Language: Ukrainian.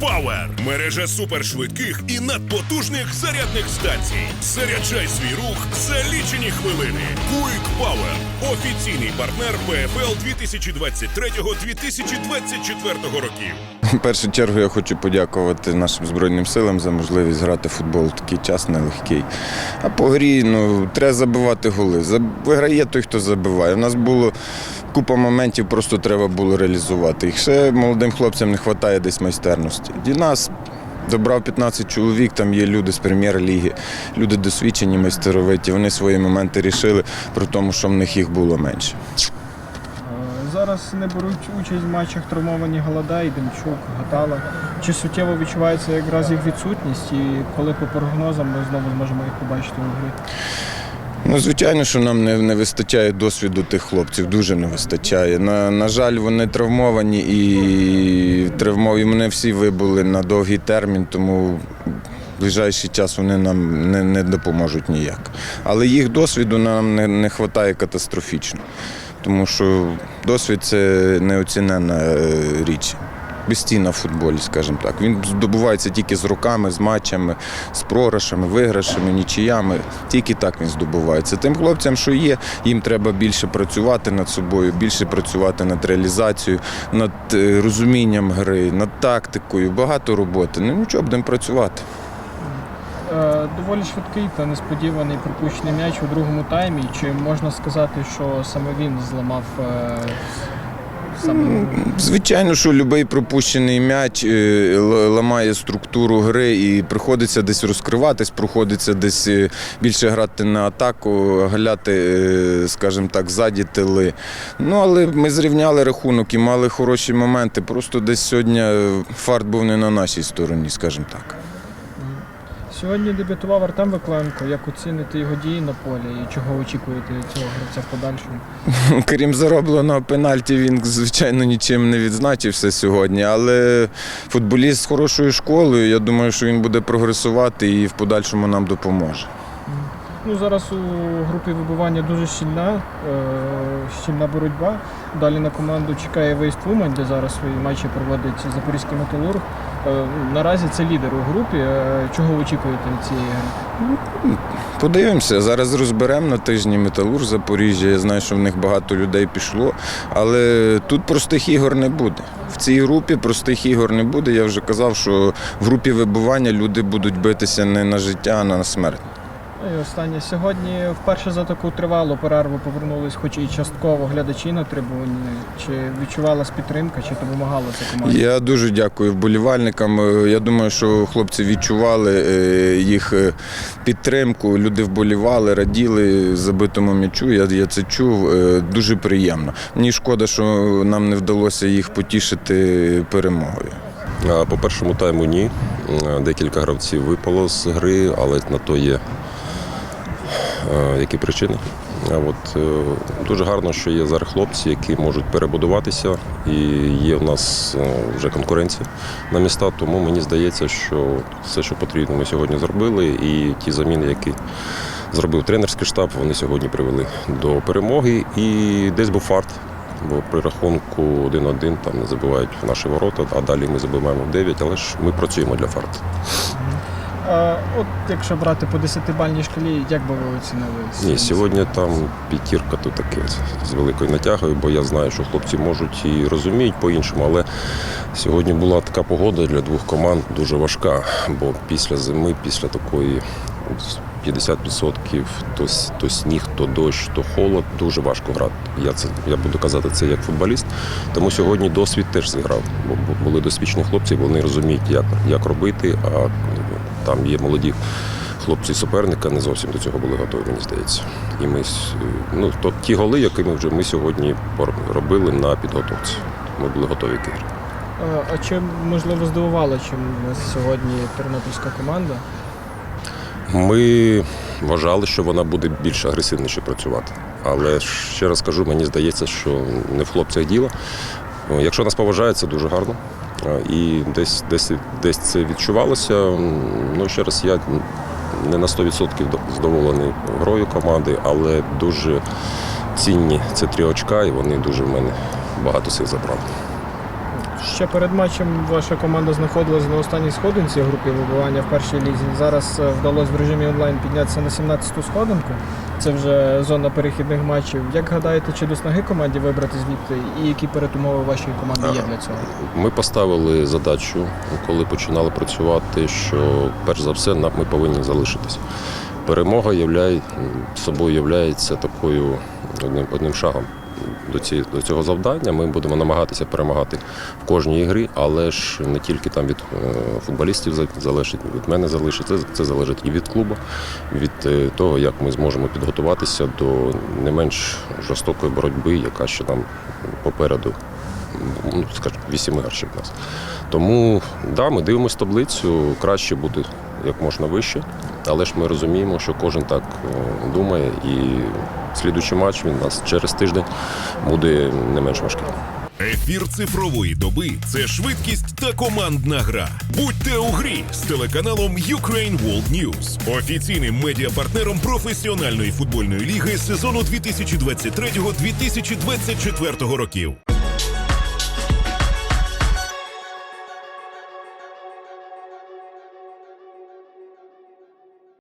Power – мережа супершвидких і надпотужних зарядних станцій. Заряджай свій рух за лічені хвилини. Quick Power – офіційний партнер ПФЛ 2023-2024 років. В першу чергу я хочу подякувати нашим Збройним силам за можливість грати в футбол в такий час нелегкий. А по грі ну, треба забивати голи. Виграє той, хто забиває. У нас було купа моментів, просто треба було реалізувати. їх. ще молодим хлопцям не вистачає десь майстерності. І нас добрав 15 чоловік, там є люди з прем'єр-ліги, люди досвідчені, майстеровиті. Вони свої моменти рішили, при тому, що в них їх було менше. Е, Зараз не беруть участь в матчах травмовані Галадай, Демчук, Гатала. Чи суттєво відчувається якраз їх відсутність, і коли по прогнозам ми знову зможемо їх побачити у грі? Ну, звичайно, що нам не, не вистачає досвіду тих хлопців, дуже не вистачає. На, на жаль, вони травмовані і травмовані мене всі вибули на довгий термін, тому в ближайший час вони нам не, не допоможуть ніяк. Але їх досвіду нам не, не вистачає катастрофічно, тому що досвід це неоціненна е, річ. Безцінна в футболі, скажімо так. Він здобувається тільки з роками, з матчами, з програшами, виграшами, нічиями. Тільки так він здобувається. Тим хлопцям, що є, їм треба більше працювати над собою, більше працювати над реалізацією, над е, розумінням гри, над тактикою. Багато роботи. Ну нічого, будемо працювати. Е, Доволі швидкий та несподіваний пропущений м'яч у другому таймі. Чи можна сказати, що саме він зламав е, саме Звичайно, що будь-який пропущений м'яч е, ламає структуру гри і приходиться десь розкриватись, приходиться десь е, більше грати на атаку, галяти, е, скажімо так, ззаді тили. Ну, але ми зрівняли рахунок і мали хороші моменти. Просто десь сьогодні фарт був не на нашій стороні, скажімо так. Сьогодні дебютував Артем Викленко. Як оцінити його дії на полі і чого очікуєте від цього гравця в подальшому? Крім заробленого пенальті, він, звичайно, нічим не відзначився сьогодні. Але футболіст з хорошою школою, я думаю, що він буде прогресувати і в подальшому нам допоможе. Ну зараз у групі вибивання дуже щільна, е, щільна боротьба. Далі на команду чекає виїзд в де зараз свої матчі проводить Запорізький металург. Е, наразі це лідер у групі. Е, чого ви очікуєте від цієї гри? Подивимося, зараз розберемо на тижні Металург Запоріжжя. Я знаю, що в них багато людей пішло, але тут простих ігор не буде. В цій групі простих ігор не буде. Я вже казав, що в групі вибивання люди будуть битися не на життя, а на смерть. Ну І останнє сьогодні вперше за таку тривалу перерву повернулись, хоч і частково глядачі на трибуні. Чи відчувалась підтримка, чи допомагала це команді? Я дуже дякую вболівальникам. Е, Я думаю, що хлопці відчували е, їх е, підтримку. Люди вболівали, раділи забитому м'ячу. Я, я це чув. Дуже приємно. Мені шкода, що нам не вдалося їх потішити перемогою. По першому тайму ні. Декілька гравців випало з гри, але на то є які причини. А от, е, дуже гарно, що є зараз хлопці, які можуть перебудуватися, і є в нас е, вже конкуренція на міста. Тому мені здається, що все, що потрібно, ми сьогодні зробили, і ті заміни, які зробив тренерський штаб, вони сьогодні привели до перемоги. І десь був фарт. Бо при рахунку 1-1 там не забивають в наші ворота, а далі ми забиваємо в 9, але ж ми працюємо для фарту. А, от якщо брати по 10-бальній шкалі, як би ви оцінили? Ні, сьогодні там п'ятірка тут таке з великою натягою, бо я знаю, що хлопці можуть і розуміють по-іншому, але сьогодні була така погода для двох команд дуже важка, бо після зими, після такої 50% то, то сніг, то дощ, то холод, дуже важко грати. Я це я буду казати це як футболіст. Тому сьогодні досвід теж зіграв. Бо були досвідчені хлопці, вони розуміють, як, як робити, а там є молоді хлопці суперника не зовсім до цього були готові, мені здається. І ми ну, то, ті голи, які ми вже ми сьогодні робили на підготовці. Ми були готові к ігрі. А, а чи можливо здивувала, чим нас сьогодні тернопільська команда? Ми вважали, що вона буде більш агресивніше працювати. Але ще раз кажу, мені здається, що не в хлопцях діло. Якщо нас поважають, це дуже гарно. І десь, десь, десь це відчувалося. Ну, ще раз, я не на 100% задоволений грою команди, але дуже цінні це три очка, і вони дуже в мене багато сил забрали. Ще перед матчем ваша команда знаходилась на останній сходинці групи вибивання в першій лізі. Зараз е, вдалося в режимі онлайн піднятися на 17-ту сходинку. Це вже зона перехідних матчів. Як гадаєте, чи до снаги команді вибрати звідти, і які передумови вашої команди є для цього? Ми поставили задачу, коли починали працювати, що перш за все ми повинні залишитись. Перемога являє, собою являється такою одним, одним шагом. До, ці, до цього завдання. Ми будемо намагатися перемагати в кожній ігрі, але ж не тільки там від е, футболістів залежить, від мене залежить, це, це залежить і від клубу, від е, того, як ми зможемо підготуватися до не менш жорстокої боротьби, яка ще там попереду ну, скажімо, в нас. Тому да, ми дивимося таблицю, краще бути як можна вище, але ж ми розуміємо, що кожен так е, думає, і слідуючий матч він у нас через тиждень буде не менш важкий. Ефір цифрової доби це швидкість та командна гра. Будьте у грі з телеканалом Ukraine World News, офіційним медіапартнером професіональної футбольної ліги сезону 2023-2024 років.